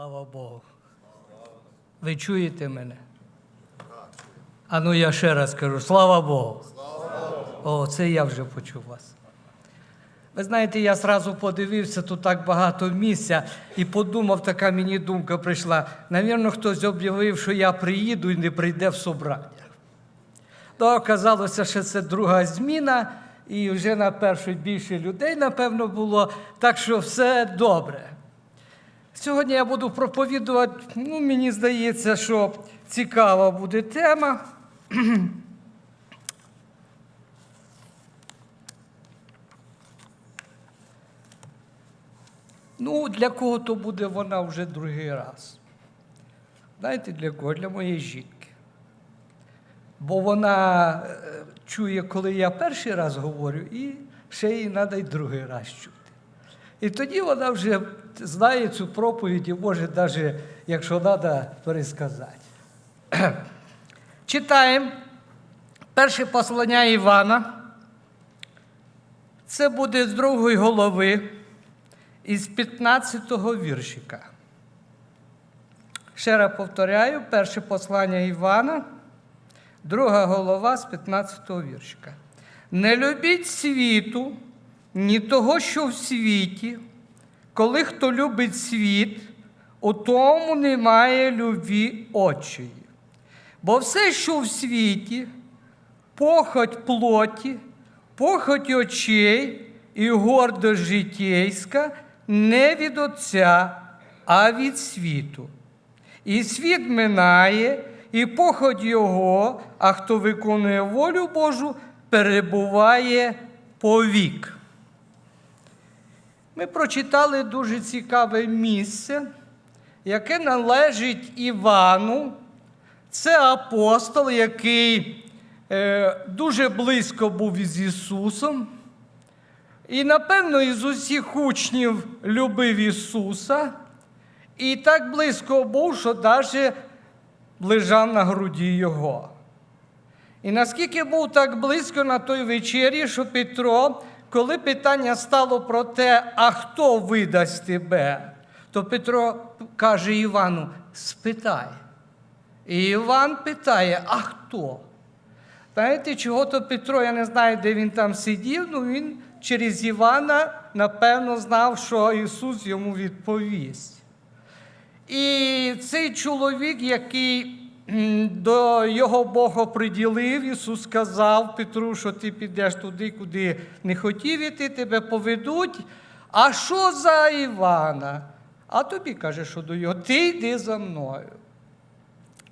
Слава Богу. Ви чуєте мене? А ну я ще раз кажу, слава Богу. О, це я вже почув вас. Ви знаєте, я зразу подивився, тут так багато місця, і подумав, така мені думка прийшла. Навірно, хтось об'явив, що я приїду і не прийде в собрання. То оказалося, що це друга зміна, і вже на першу більше людей, напевно, було. Так що все добре. Сьогодні я буду проповідувати, ну, мені здається, що цікава буде тема. Ну, для кого то буде вона вже другий раз. Знаєте, для кого? Для моєї жінки. Бо вона е, чує, коли я перший раз говорю, і ще їй треба й другий раз чути. І тоді вона вже знає цю проповідь і може навіть, якщо треба, пересказати. Читаємо перше послання Івана. Це буде з другої голови із 15-го віршика. Ще раз повторяю, перше послання Івана, друга голова з 15-го віршика. Не любіть світу, ні того, що в світі. Коли хто любить світ, у тому немає любві очої. Бо все, що в світі, похоть плоті, похоть очей і гордость житейська не від Отця, а від світу. І світ минає, і похоть його, а хто виконує волю Божу, перебуває повік. Ми прочитали дуже цікаве місце, яке належить Івану. Це апостол, який е, дуже близько був із Ісусом. І, напевно, із усіх учнів любив Ісуса. І так близько був, що навіть лежав на груді Його. І наскільки був так близько на той вечері, що Петро, коли питання стало про те, а хто видасть тебе, то Петро каже Івану: спитай. І Іван питає, а хто? Знаєте, чого то Петро, я не знаю, де він там сидів, ну він через Івана, напевно, знав, що Ісус йому відповість. І цей чоловік, який до його Бога приділив, Ісус сказав Петру, що ти підеш туди, куди не хотів іти, тебе поведуть. А що за Івана? А тобі каже, що до його, ти йди за мною.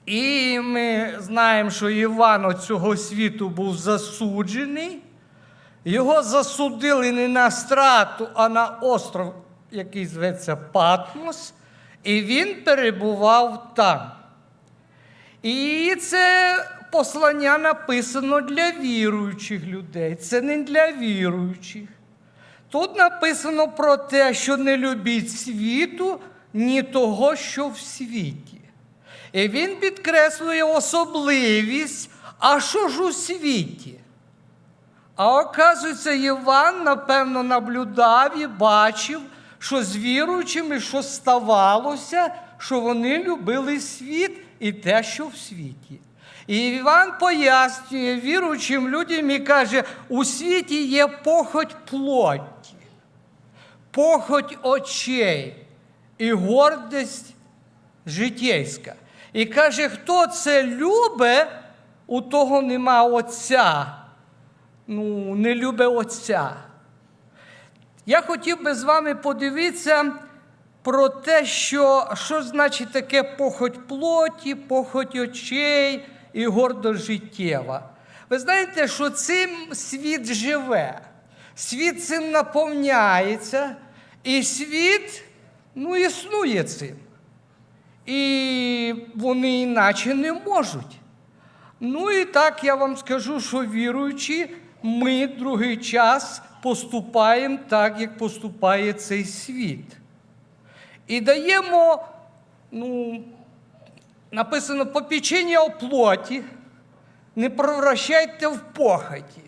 І ми знаємо, що Іван от цього світу був засуджений. Його засудили не на страту, а на остров, який зветься Патмос, і він перебував там. І це послання написано для віруючих людей. Це не для віруючих. Тут написано про те, що не любіть світу, ні того, що в світі. І він підкреслює особливість, а що ж у світі? А оказується, Іван, напевно, наблюдав і бачив, що з віруючими, що ставалося, що вони любили світ і те, що в світі. І Іван пояснює віруючим людям і каже, у світі є похоть плоті, похоть очей і гордість житейська. І каже, хто це любить, у того нема Отця. Ну, не любить Отця. Я хотів би з вами подивитися про те, що, що значить таке похоть плоті, похоть очей і гордость життєва. Ви знаєте, що цим світ живе, світ цим наповняється, і світ ну, існує цим. І вони іначе не можуть. Ну і так я вам скажу, що віруючи, ми другий час поступаємо так, як поступає цей світ. І даємо, ну, написано, попечення о плоті, не превращайте в похоті.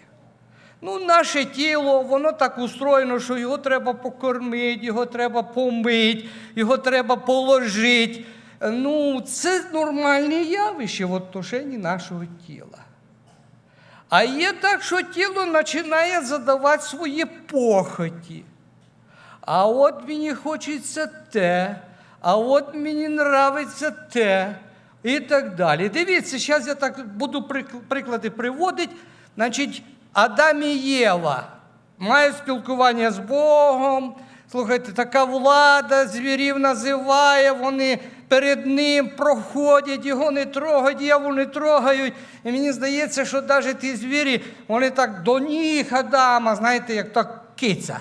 Ну, наше тіло, воно так устроєно, що його треба покормити, його треба помити, його треба положити. Ну, це нормальне явище в отношенні нашого тіла. А є так, що тіло починає задавати свої похоті. А от мені хочеться те, а от мені нравиться те, і так далі. Дивіться, зараз я так буду приклади приводити. Значить, Адам і Єва мають спілкування з Богом. Слухайте, така влада звірів називає, вони перед ним проходять, його не трогають, Єву не трогають. І мені здається, що навіть ті звірі, вони так до ніг Адама, знаєте, як так киця.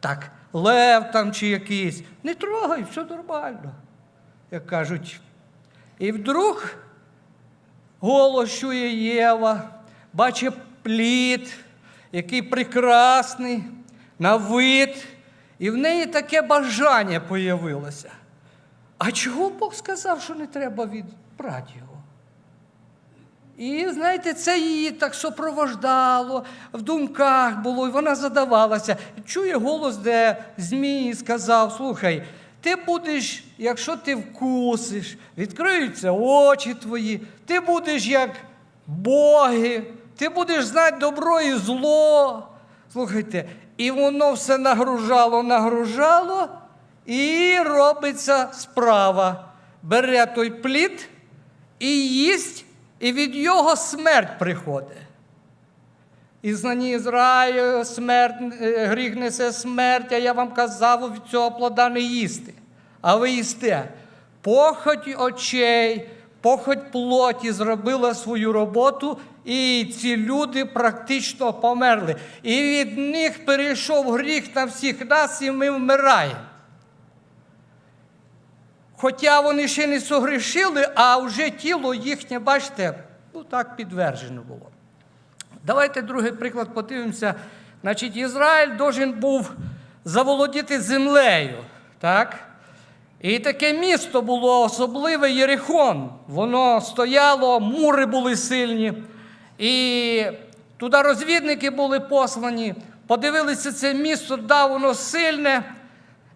Так, лев там чи якийсь. Не трогай, все нормально, як кажуть. І вдруг голос чує Єва, бачить плід, який прекрасний, на вид, і в неї таке бажання появилося. А чого Бог сказав, що не треба відбрати його? І знаєте, це її так супровождало, в думках було, і вона задавалася. Чує голос, де Змій сказав: слухай, ти будеш, якщо ти вкусиш, відкриються очі твої, ти будеш як боги, ти будеш знати добро і зло. Слухайте, і воно все нагружало, нагружало, і робиться справа. Бере той плід і їсть, і від його смерть приходить. І знані Ізраїлю смерть, е, гріх несе смерть, а я вам казав від цього плода не їсти. А ви їсте. Похоть очей, похоть плоті зробила свою роботу, і ці люди практично померли. І від них перейшов гріх на всіх нас, і ми вмираємо. Хоча вони ще не согрішили, а вже тіло їхнє, бачите, ну так підтверджено було. Давайте другий приклад подивимося. Значить, Ізраїль должен був заволодіти землею. Так? І таке місто було особливе Єрихон. Воно стояло, мури були сильні. І туди розвідники були послані, подивилися це місто, да, воно сильне.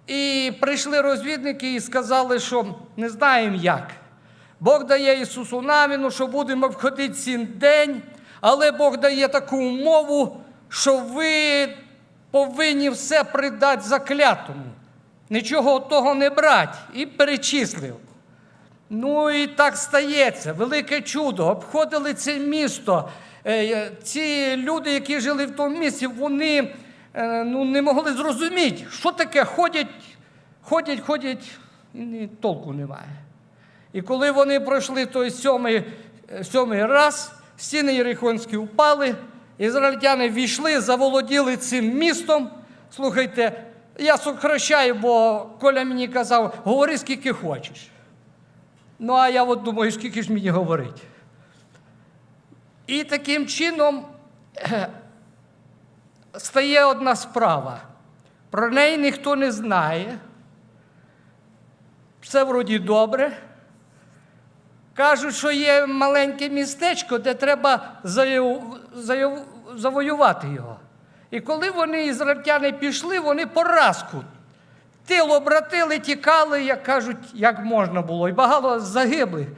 І прийшли розвідники і сказали, що не знаємо як. Бог дає Ісусу Навіну, що будемо входити цін день, але Бог дає таку умову, що ви повинні все придати заклятому. Нічого того не брати. І перечислив. Ну і так стається. Велике чудо. Обходили це місто. Е, Ці люди, які жили в тому місці, вони е, ну, не могли зрозуміти, що таке ходять, ходять, ходять, і толку немає. І коли вони пройшли той сьомий, е, сьомий раз, стіни Єрихонські впали, ізраїльтяни війшли, заволоділи цим містом. Слухайте, я сокращаю, бо Коля мені казав, говори скільки хочеш. Ну, а я от думаю, скільки ж мені говорить. І таким чином е, стає одна справа. Про неї ніхто не знає. Все вроді добре. Кажуть, що є маленьке містечко, де треба завоювати його. І коли вони, ізраїльтяни, пішли, вони поразку. Тил обратили, тікали, як кажуть, як можна було, і багато загиблих.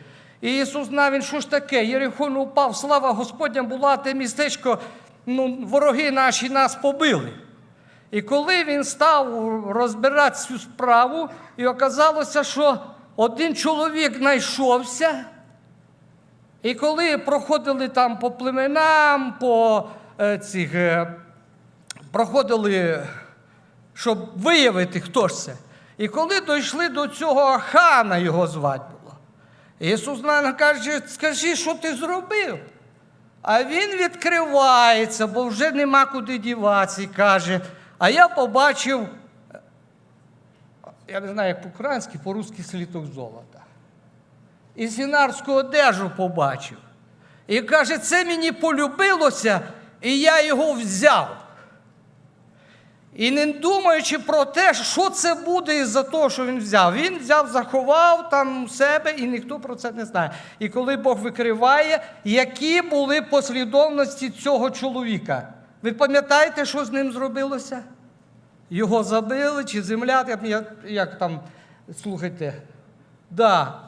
І Ісус навіть, що ж таке? Єрихон упав, слава Господня була, те містечко, ну, вороги наші нас побили. І коли він став розбирати цю справу, і оказалося, що один чоловік знайшовся, і коли проходили там по племенам, по е, цих, е, проходили, щоб виявити, хто ж це. І коли дійшли до цього хана, його звати було, Ісус нам каже, скажи, що ти зробив? А він відкривається, бо вже нема куди діватися, і каже, а я побачив, я не знаю, як по-українськи, по-русски сліток золота. І сінарську одежу побачив. І каже, це мені полюбилося, і я його взяв. І не думаючи про те, що це буде із-за того, що він взяв. Він взяв, заховав там у себе, і ніхто про це не знає. І коли Бог викриває, які були послідовності цього чоловіка. Ви пам'ятаєте, що з ним зробилося? Його забили чи земля, як, як, там, слухайте. Да.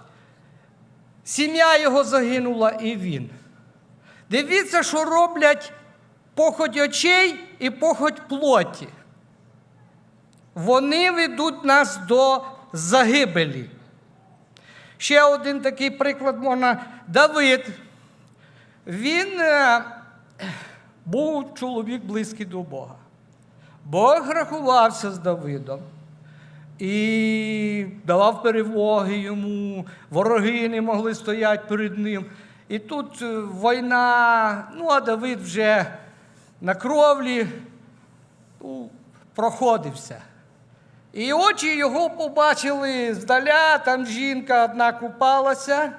Сім'я його загинула і він. Дивіться, що роблять похоть очей і похоть плоті. Вони ведуть нас до загибелі. Ще один такий приклад можна. Давид. Він е, був чоловік близький до Бога. Бог рахувався з Давидом і давав перемоги йому, вороги не могли стояти перед ним. І тут е, війна, ну а Давид вже на кровлі ну, проходився. І очі його побачили здаля, там жінка одна купалася,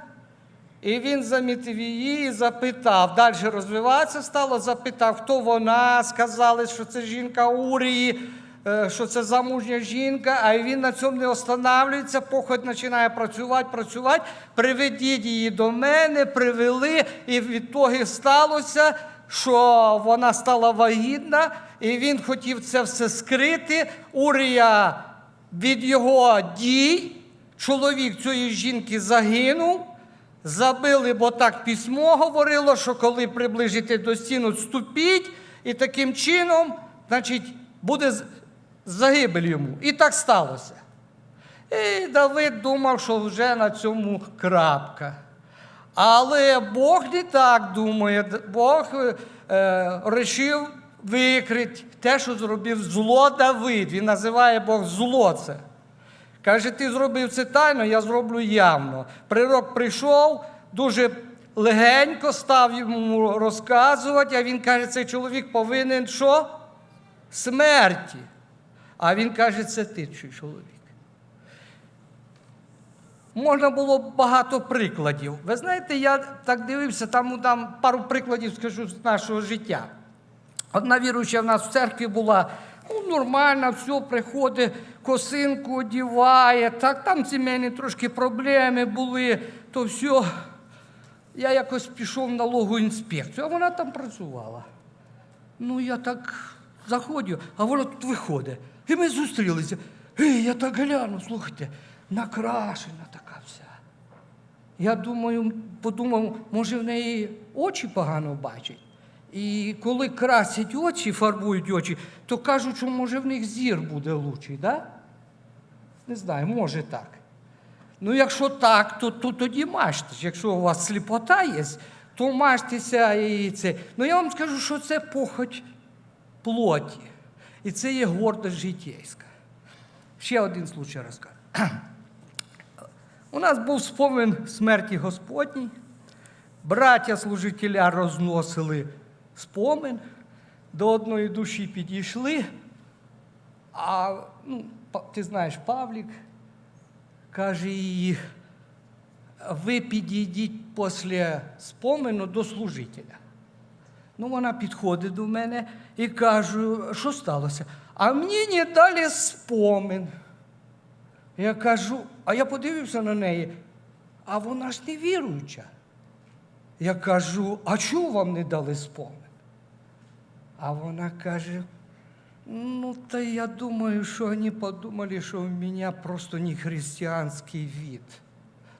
і він замітив її і запитав. Далі розвиватися стало, запитав, хто вона. Сказали, що це жінка Урії, е, що це замужня жінка, а він на цьому не останавлюється, похоть починає працювати, працювати. Приведіть її до мене, привели, і від того сталося, що вона стала вагітна, і він хотів це все скрити. Урія від його дій, чоловік цієї жінки загинув. Забили, бо так письмо говорило, що коли приближите до стіну, ступіть, і таким чином, значить, буде загибель йому. І так сталося. І Давид думав, що вже на цьому крапка. Але Бог не так думає. Бог е, рішив викрити те, що зробив зло Давид. Він називає Бог зло це. Каже, ти зробив це тайно, я зроблю явно. Прирок прийшов, дуже легенько став йому розказувати, а він каже, цей чоловік повинен що? Смерті. А він каже, це ти чоловік. Можна було багато прикладів. Ви знаєте, я так дивився, там, там пару прикладів скажу з нашого життя. Одна віруюча в нас в церкві була ну, нормальна, все, приходить, косинку одіває, так, там сімейні трошки проблеми були, то все. Я якось пішов в налогову інспекцію, а вона там працювала. Ну, я так заходжу, а вона тут виходить. І ми зустрілися. Ей, я так гляну, слухайте, накрашена така вся. Я думаю, подумав, може в неї очі погано бачать. І коли красять очі, фарбують очі, то кажуть, що може в них зір буде лучший, да? Не знаю, може так. Ну, якщо так, то, то тоді мажтесь. Якщо у вас сліпота є, то мажтеся і це. Ну я вам скажу, що це похоть плоті. І це є гордость житейська. Ще один случай розкажу. У нас був спомин смерті Господній. Браття служителя розносили спомин, до одної душі підійшли. А ну, ти знаєш, Павлік каже їй, ви підійдіть після спомину до служителя. Ну, вона підходить до мене і каже, що сталося? А мені не дали спомин. Я кажу, а я подивився на неї, а вона ж не віруюча. Я кажу, а чого вам не дали спомин? А вона каже, ну, та я думаю, що вони подумали, що у мене просто не християнський вид.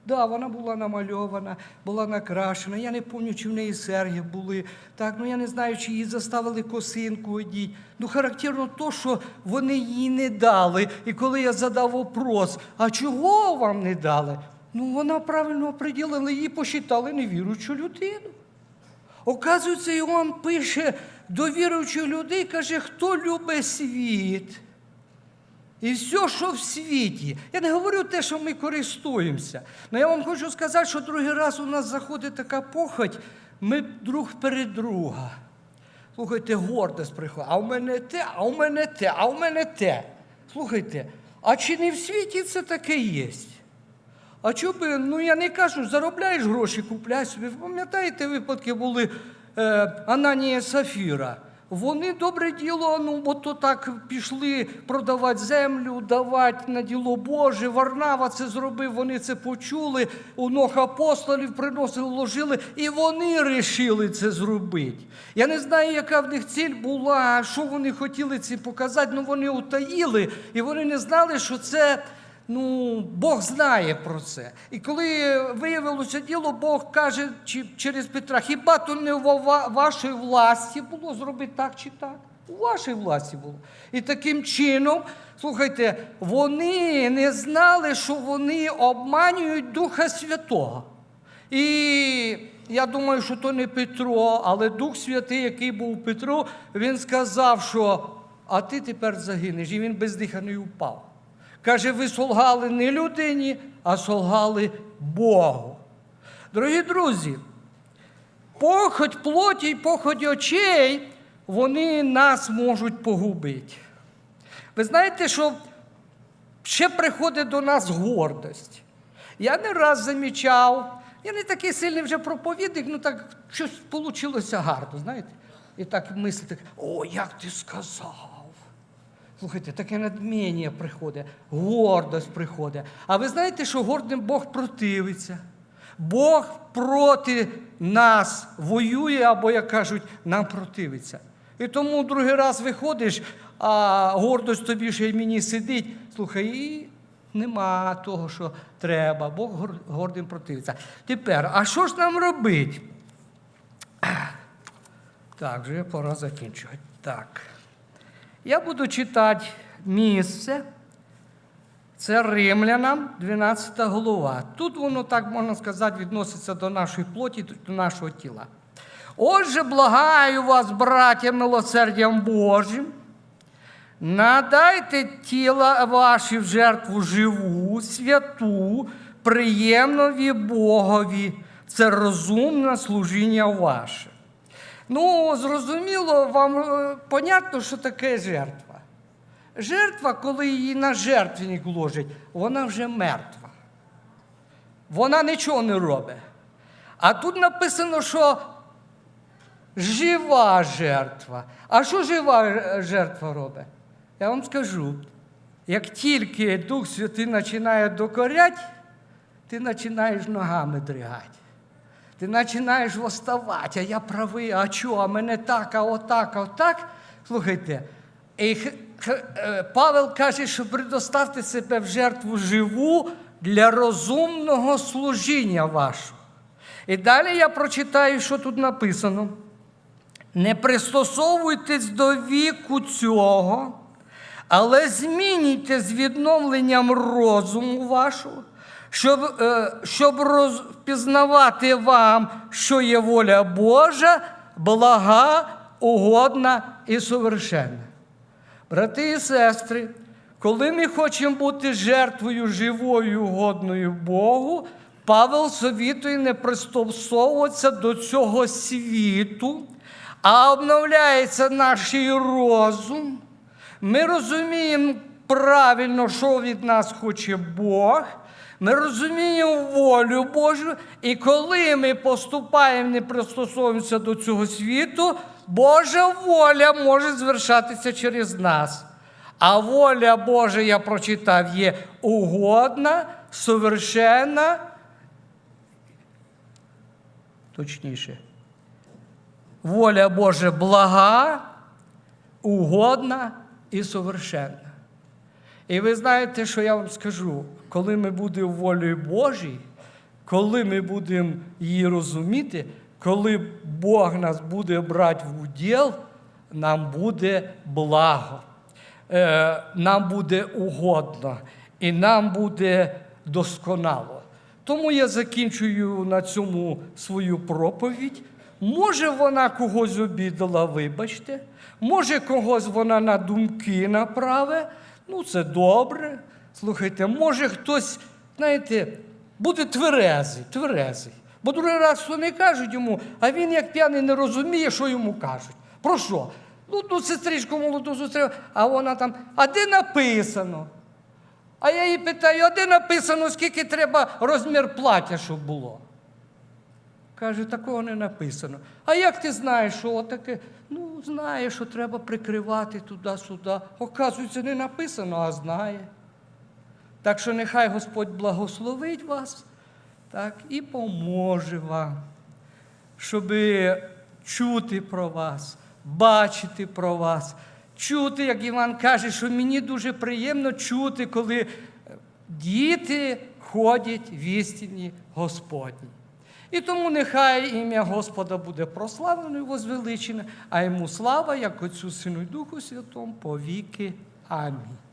Да, вона була намальована, була накрашена. Я не пам'ятаю, чи в неї серги були. Так, ну я не знаю, чи її заставили косинку одіть. Ну, характерно то, що вони їй не дали. І коли я задав вопрос, а чого вам не дали? Ну, вона правильно оприділила, її посчитали невіруючу людину. Оказується, Іоанн пише до віруючих людей, каже, хто любить світ. І все, що в світі. Я не говорю те, що ми користуємося. Але я вам хочу сказати, що другий раз у нас заходить така похоть, ми друг перед друга. Слухайте, гордость приходить. А у мене те, а у мене те, а у мене те. Слухайте, а чи не в світі це таке є? А чого би, ну я не кажу, заробляєш гроші, купляй собі. Пам'ятаєте, випадки були е, Ананія Сафіра? Вони добре діло, ну бо то так пішли продавати землю, давати на діло Боже. Варнава це зробив, вони це почули, у ног апостолів приносили, ложили, і вони рішили це зробити. Я не знаю, яка в них ціль була, що вони хотіли це показати, але вони утаїли, і вони не знали, що це. Ну, Бог знає про це. І коли виявилося діло, Бог каже через Петра, хіба то не в вашій власті було зробити так чи так? У вашій власті було. І таким чином, слухайте, вони не знали, що вони обманюють Духа Святого. І я думаю, що то не Петро, але Дух Святий, який був у Петру, він сказав, що а ти тепер загинеш. І він бездиханий упав. Каже, ви солгали не людині, а солгали Богу. Дорогі друзі, похоть плоті й похоть очей, вони нас можуть погубити. Ви знаєте, що ще приходить до нас гордость. Я не раз замічав, я не такий сильний вже проповідник, ну так щось вийшло гарно, знаєте? І так мислите, о, як ти сказав. Слухайте, таке надміння приходить, гордость приходить. А ви знаєте, що гордим Бог противиться? Бог проти нас воює, або, як кажуть, нам противиться. І тому другий раз виходиш, а гордость тобі ще й мені сидить. Слухай, і нема того, що треба. Бог гордим противиться. Тепер, а що ж нам робити? Так, вже пора закінчувати. Так. Я буду читати місце. Це Римлянам, 12 голова. Тут воно, так можна сказати, відноситься до нашої плоті, до нашого тіла. Отже, благаю вас, браття, милосердям Божим, надайте тіла ваші в жертву живу, святу, приємнові Богові. Це розумне служіння ваше. Ну, зрозуміло, вам е, понятно, що таке жертва. Жертва, коли її на жертвенник ложать, вона вже мертва. Вона нічого не робить. А тут написано, що жива жертва. А що жива е, жертва робить? Я вам скажу, як тільки Дух Святий починає докоряти, ти починаєш ногами дригати. Ти починаєш восставати, а я правий, а чого, а мене так, а отак, а отак. Слухайте, і е, Павел каже, що предоставте себе в жертву живу для розумного служіння вашого. І далі я прочитаю, що тут написано. Не пристосовуйтесь до віку цього, але змінюйте з відновленням розуму вашого, щоб, е, щоб розпізнавати вам, що є воля Божа, блага, угодна і совершенна. Брати і сестри, коли ми хочемо бути жертвою живою, угодною Богу, Павел совітує не пристосовуватися до цього світу, а обновляється наш розум. Ми розуміємо правильно, що від нас хоче Бог. Ми розуміємо волю Божу, і коли ми поступаємо, не пристосовуємося до цього світу, Божа воля може звершатися через нас. А воля Божа, я прочитав, є угодна, совершенна, точніше, воля Божа блага, угодна і совершенна. І ви знаєте, що я вам скажу, коли ми будемо волею Божій, коли ми будемо її розуміти, коли Бог нас буде брати в уділ, нам буде благо, е, нам буде угодно і нам буде досконало. Тому я закінчую на цьому свою проповідь. Може, вона когось обідала, вибачте, може, когось вона на думки направить. Ну, це добре. Слухайте, може хтось, знаєте, буде тверезий, тверезий. Бо другий раз вони кажуть йому, а він як п'яний не розуміє, що йому кажуть. Про що? Ну, ту сестричку молоду зустрів, а вона там, а де написано? А я її питаю, а де написано, скільки треба розмір плаття, щоб було? Каже, такого не написано. А як ти знаєш, що таке? Ну, знає, що треба прикривати туди-сюди. Оказується, не написано, а знає. Так що нехай Господь благословить вас так, і поможе вам, щоб чути про вас, бачити про вас, чути, як Іван каже, що мені дуже приємно чути, коли діти ходять в істині Господній. І тому нехай ім'я Господа буде прославлено і возвеличене, а йому слава, як Отцю Сину і Духу Святому, повіки. Амінь.